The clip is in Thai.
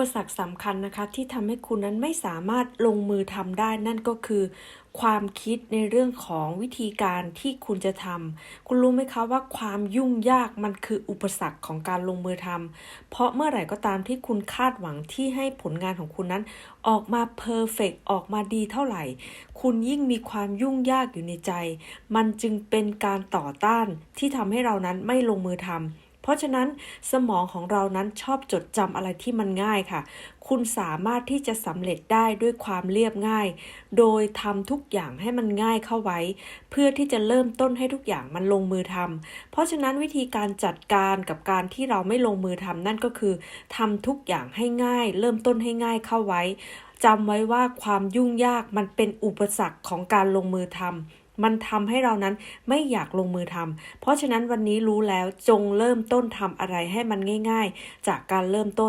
ปสรรคสำคัญนะคะ ที่ทำให้คุณนั้นไม่สามารถลงมือทำได้นั่นก็คือ ความคิดในเรื่องของวิธีการที่คุณจะทำคุณรู้ไหมคะว่าความยุ่งยากมันคืออุปสรรคของการลงมือทำเพราะเมื่อไหร่ก็ตามที่คุณคาดหวังที่ให้ผลงานของคุณนั้น ออกมาเพอร์เฟกออกมาดีเท่าไหร่ คุณยิ่งมีความยุ่งยากอยู่ในใจ มันจึงเป็นการต่อต้านที่ทำให้เรานั้นไม่ลงมือทำ เพราะฉะนั้นสมองของเรานั้นชอบจดจำอะไรที่มันง่ายค่ะ คุณสามารถที่จะสำเร็จได้ด้วยความเรียบง่าย โดยทำทุกอย่างให้มันง่ายเข้าไว้ เพื่อที่จะเริ่มต้นให้ทุกอย่างมันลงมือทำเพราะฉะนั้นวิธีการจัดการกับการที่เราไม่ลงมือทำนั่นก็คือทำทุกอย่างให้ง่าย เริ่มต้นให้ง่ายเข้าไว้จำไว้ว่าความยุ่งยากมันเป็นอุปสรรคของการลงมือทำ มันทำให้เรานั้นไม่อยากลงมือทำเพราะฉะนั้นวันนี้รู้แล้วจงเริ่มต้นทำอะไรให้มันง่าย ๆ จากการเริ่มต้น